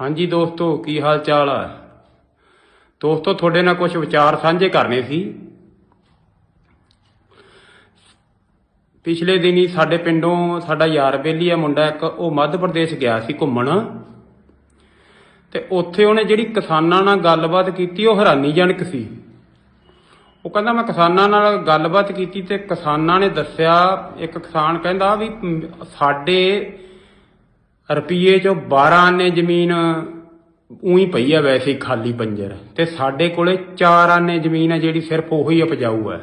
ਹਾਂਜੀ ਦੋਸਤੋ, ਕੀ ਹਾਲ ਚਾਲ ਆ? ਦੋਸਤੋ, ਤੁਹਾਡੇ ਨਾਲ ਕੁਝ ਵਿਚਾਰ ਸਾਂਝੇ ਕਰਨੇ ਸੀ। ਪਿਛਲੇ ਦਿਨੀ ਸਾਡੇ ਪਿੰਡੋਂ ਸਾਡਾ ਯਾਰ ਬੇਲੀ ਆ, ਮੁੰਡਾ ਇੱਕ, ਉਹ ਮੱਧ ਪ੍ਰਦੇਸ਼ ਗਿਆ ਸੀ ਘੁੰਮਣ। ਤੇ ਉੱਥੇ ਉਹਨੇ ਜਿਹੜੀ ਕਿਸਾਨਾਂ ਨਾਲ ਗੱਲਬਾਤ ਕੀਤੀ, ਉਹ ਹੈਰਾਨੀਜਨਕ ਸੀ। ਉਹ ਕਹਿੰਦਾ, ਮੈਂ ਕਿਸਾਨਾਂ ਨਾਲ ਗੱਲਬਾਤ ਕੀਤੀ ਤੇ ਕਿਸਾਨਾਂ ਨੇ ਦੱਸਿਆ, ਇੱਕ ਕਿਸਾਨ ਕਹਿੰਦਾ ਵੀ ਸਾਡੇ ਰੁਪਈਏ ਚੋਂ 12 ਆਨੇ ਜ਼ਮੀਨ ਉਹੀ ਪਈ ਆ ਵੈਸੇ ਖਾਲੀ ਪੰਜਰ। ਤੇ ਸਾਡੇ ਕੋਲੇ 4 ਆਨੇ ਜ਼ਮੀਨ ਆ ਜਿਹੜੀ ਸਿਰਫ ਉਹੀ ਉਪਜਾਊ ਹੈ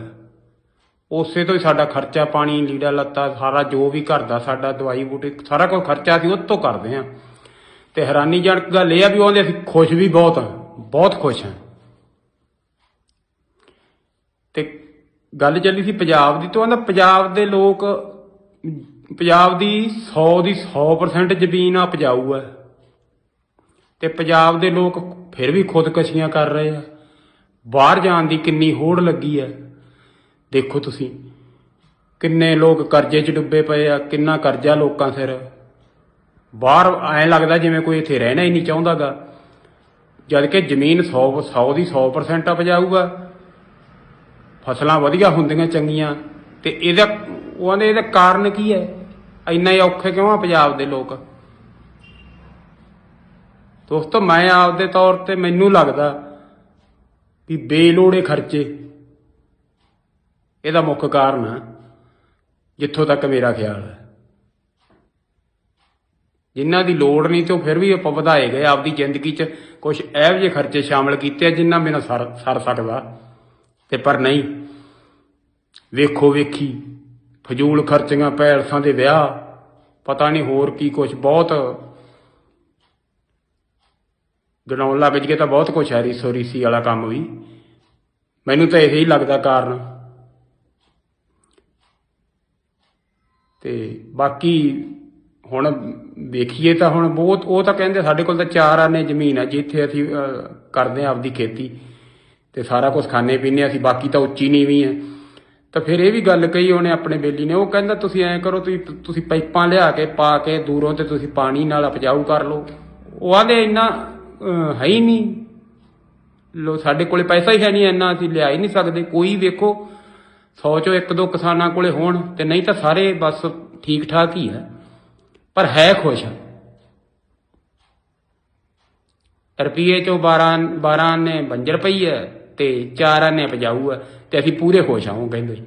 ਉਸੇ ਤੋਂ ਹੀ ਸਾਡਾ ਖਰਚਾ, ਪਾਣੀ, ਲੀੜਾ, ਲੱਤਾ, ਸਾਰਾ ਜੋ ਵੀ ਘਰ ਦਾ ਸਾਡਾ, ਦਵਾਈ ਬੂਟੀ, ਸਾਰਾ ਕੁਝ ਖਰਚਾ ਅਸੀਂ ਉਹ ਤੋਂ ਕਰਦੇ ਆ। ਤੇ ਹੈਰਾਨੀਜਨਕ ਗੱਲ ਇਹ ਆ ਵੀ ਉਹਦੇ ਅਸੀਂ ਖੁਸ਼ ਵੀ ਬਹੁਤ ਆ, ਬਹੁਤ ਖੁਸ਼ ਆ। ਤੇ ਗੱਲ ਚੱਲੀ ਸੀ ਪੰਜਾਬ ਦੀ, ਤੋਂ ਆਂਦਾ ਪੰਜਾਬ ਦੇ ਲੋਕ ਪੰਜਾਬ ਦੀ 100 ਦੀ 100% ਜ਼ਮੀਨ ਆ ਉਪਜਾਊ ਹੈ। ਤੇ ਪੰਜਾਬ ਦੇ ਲੋਕ ਫਿਰ ਵੀ ਖੁਦਕਸ਼ੀਆਂ ਕਰ ਰਹੇ ਆ। ਬਾਹਰ ਜਾਣ ਦੀ ਕਿੰਨੀ ਹੋੜ ਲੱਗੀ ਹੈ। ਦੇਖੋ ਤੁਸੀਂ, ਕਿੰਨੇ ਲੋਕ ਕਰਜ਼ੇ 'ਚ ਡੁੱਬੇ ਪਏ ਆ, ਕਿੰਨਾ ਕਰਜ਼ਾ ਲੋਕਾਂ ਸਿਰ। ਬਾਹਰ ਐਂ ਲੱਗਦਾ ਜਿਵੇਂ ਕੋਈ ਇੱਥੇ ਰਹਿਣਾ ਹੀ ਨਹੀਂ ਚਾਹੁੰਦਾਗਾ। ਜਦ ਕਿ ਜ਼ਮੀਨ 100 100 ਦੀ 100% ਉਪਜਾਊਗਾ ਫਸਲਾਂ ਵਧੀਆ ਹੁੰਦੀਆਂ ਚੰਗੀਆਂ, ਤੇ ਇਹਦਾ ਉਹ ਕਹਿੰਦੇ ਇਹਦਾ ਕਾਰਨ ਕੀ ਹੈ? ਇੰਨਾ ਹੀ ਔਖੇ ਕਿਉਂ ਆ ਪੰਜਾਬ ਦੇ ਲੋਕ? ਦੋਸਤੋ, ਮੈਂ ਆਪਦੇ ਤੌਰ ਤੇ ਮੈਨੂੰ ਲੱਗਦਾ ਵੀ ਬੇਲੋੜੇ ਖਰਚੇ ਇਹਦਾ ਮੁੱਖ ਕਾਰਨ ਆ, ਜਿੱਥੋਂ ਤੱਕ ਮੇਰਾ ਖਿਆਲ ਹੈ। ਜਿਨ੍ਹਾਂ ਦੀ ਲੋੜ ਨਹੀਂ ਤੇ ਉਹ ਫਿਰ ਵੀ ਆਪਾਂ ਵਧਾਏ ਗਏ, ਆਪਦੀ ਜ਼ਿੰਦਗੀ 'ਚ ਕੁਝ ਇਹੋ ਜਿਹੇ ਖਰਚੇ ਸ਼ਾਮਲ ਕੀਤੇ ਆ ਜਿਨ੍ਹਾਂ ਬਿਨਾਂ ਸਰ ਸਰ ਸਕਦਾ। ਤੇ ਪਰ ਨਹੀਂ ਵੇਖੋ ਵੇਖੀ ਫਜ਼ੂਲ ਖਰਚੀਆਂ ਪੈਲਸਾਂ ਦੇ ਵਿਆਹ, ਪਤਾ ਨਹੀਂ ਹੋਰ ਕੀ ਕੁਝ ਬਹੁਤ ਗਣਾਉਣ ਲੱਗ ਜਗੇ ਤਾਂ ਬਹੁਤ ਕੁਛ ਹੈ ਰੀਸੋ ਰੀਸੀ ਵਾਲਾ ਕੰਮ ਵੀ। ਮੈਨੂੰ ਤਾਂ ਇਹੀ ਲੱਗਦਾ ਕਾਰਨ। ਤੇ ਬਾਕੀ ਹੁਣ ਵੇਖੀਏ ਤਾਂ ਹੁਣ ਬਹੁਤ, ਉਹ ਤਾਂ ਕਹਿੰਦੇ ਸਾਡੇ ਕੋਲ ਤਾਂ ਚਾਰ ਆਨੇ ਜ਼ਮੀਨ ਆ, ਜਿੱਥੇ ਅਸੀਂ ਕਰਦੇ ਆ ਆਪਦੀ ਖੇਤੀ। ਤੇ ਸਾਰਾ ਕੁਝ ਖਾਣੇ ਪੀਣੇ ਅਸੀਂ ਬਾਕੀ ਤਾਂ ਉੱਚੀ ਨੀਵੀਂ ਹੈ ਤਾਂ ਫਿਰ ਇਹ ਵੀ ਗੱਲ ਕਹੀ ਉਹਨੇ ਆਪਣੇ ਬੇਲੀ ਨੇ, ਉਹ ਕਹਿੰਦਾ ਤੁਸੀਂ ਐਂ ਕਰੋ, ਤੁਸੀਂ ਤੁਸੀਂ ਪਾਈਪਾਂ ਲਿਆ ਕੇ ਪਾ ਕੇ ਦੂਰੋਂ ਤੇ ਤੁਸੀਂ ਪਾਣੀ ਨਾਲ ਉਪਜਾਊ ਕਰ ਲਓ। ਉਹ ਆਂਦੇ ਇੰਨਾ ਹੈ ਹੀ ਨਹੀਂ। ਲੋ, ਸਾਡੇ ਕੋਲੇ ਪੈਸਾ ਹੀ ਹੈ ਨਹੀਂ, ਇੰਨਾ ਅਸੀਂ ਲਿਆ ਹੀ ਨਹੀਂ ਸਕਦੇ। ਕੋਈ ਵੇਖੋ 100 ਚੋਂ ਇੱਕ ਦੋ ਕਿਸਾਨਾਂ ਕੋਲੇ ਹੋਣ ਤੇ ਨਹੀਂ ਤਾਂ ਸਾਰੇ ਬਸ ਠੀਕ ਠਾਕ ਹੀ ਹੈ। ਪਰ ਹੈ ਖੁਸ਼। ਰੁਪਈਏ ਚੋਂ 12 12 ਨੇ ਬੰਜਰ ਪਈ ਹੈ। ਤੇ 4 ਨੇ ਉਪਜਾਊ ਆ ਤੇ ਅਸੀਂ ਪੂਰੇ ਖੁਸ਼ ਹਾਂ ਉਹ ਕਹਿੰਦੇ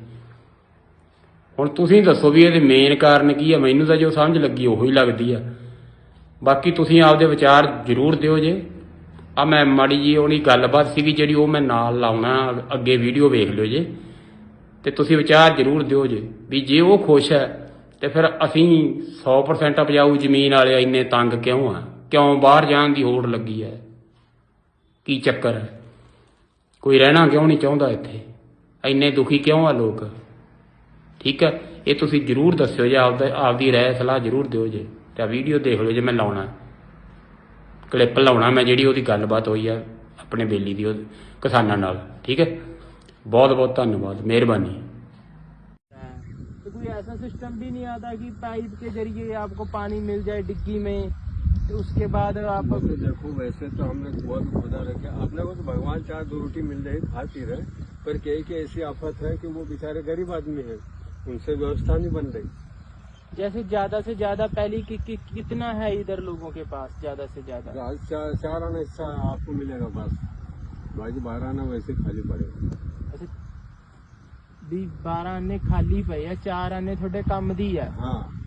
ਹੁਣ ਤੁਸੀਂ ਦੱਸੋ ਵੀ ਇਹਦੇ ਮੇਨ ਕਾਰਨ ਕੀ ਆ? ਮੈਨੂੰ ਤਾਂ ਜੋ ਸਮਝ ਲੱਗੀ ਉਹੀ ਲੱਗਦੀ ਆ। ਬਾਕੀ ਤੁਸੀਂ ਆਪਦੇ ਵਿਚਾਰ ਜ਼ਰੂਰ ਦਿਓ ਜੇ। ਆ ਮੈਂ ਮਾੜੀ ਜੀ ਉਹਨੀ ਗੱਲਬਾਤ ਸੀਗੀ ਜਿਹੜੀ ਉਹ ਮੈਂ ਨਾਲ ਲਾਉਣਾ, ਅੱਗੇ ਵੀਡੀਓ ਵੇਖ ਲਿਓ ਜੇ। ਤੇ ਤੁਸੀਂ ਵਿਚਾਰ ਜ਼ਰੂਰ ਦਿਓ ਜੇ। ਵੀ ਜੇ ਉਹ ਖੁਸ਼ ਹੈ, ਤੇ ਫਿਰ ਅਸੀਂ 100% ਉਪਜਾਊ ਜ਼ਮੀਨ ਵਾਲੇ ਇੰਨੇ ਤੰਗ ਕਿਉਂ ਆ? ਕਿਉਂ ਬਾਹਰ ਜਾਣ ਦੀ ਹੋੜ ਲੱਗੀ ਹੈ? ਕੀ ਚੱਕਰ ਹੈ? ਕੋਈ ਰਹਿਣਾ ਕਿਉਂ ਨਹੀਂ ਚਾਹੁੰਦਾ ਇੱਥੇ ਇੰਨੇ ਦੁਖੀ ਕਿਉਂ ਆ ਲੋਕ ਠੀਕ ਹੈ ਇਹ ਤੁਸੀਂ ਜਰੂਰ ਦੱਸਿਓ ਜੇ ਆਪਦਾ ਆਪਦੀ ਰਾਏ ਸਲਾਹ ਜਰੂਰ ਦਿਓ ਜੇ ਤੇ ਵੀਡੀਓ ਦੇਖ ਲਿਓ ਜੇ ਮੈਂ ਲਾਉਣਾ ਕਲਿੱਪ ਲਾਉਣਾ ਮੈਂ ਜਿਹੜੀ ਉਹਦੀ ਗੱਲਬਾਤ ਹੋਈ ਆ ਆਪਣੇ ਬੇਲੀ ਦੀ ਉਹ ਕਿਸਾਨਾਂ ਨਾਲ ਠੀਕ ਹੈ ਬਹੁਤ ਬਹੁਤ ਧੰਨਵਾਦ ਮਿਹਰਬਾਨੀ तो कोई ऐसा सिस्टम भी नहीं आता कि पाइप के जरिए आपको पानी मिल जाए डिग्गी में तो उसके बाद आप तो देखो वैसे तो हमने बहुत खुदा रखे। आपने को तो भगवान चाहे दो रोटी मिल जाए खाती रहे पर कई की ऐसी आफत है कि वो बेचारे गरीब आदमी है। उनसे व्यवस्था नहीं बन रही। जैसे ज़्यादा से ज़्यादा पहली कि, कि, कितना है इधर लोगों के पास ज़्यादा से ज़्यादा? चार, चार आना हिस्सा आपको मिलेगा बस। बाकी बारह आना वैसे खाली पड़ेगा अच्छा बारह आने खाली पे है चार आने थोड़े कम दी है? हाँ।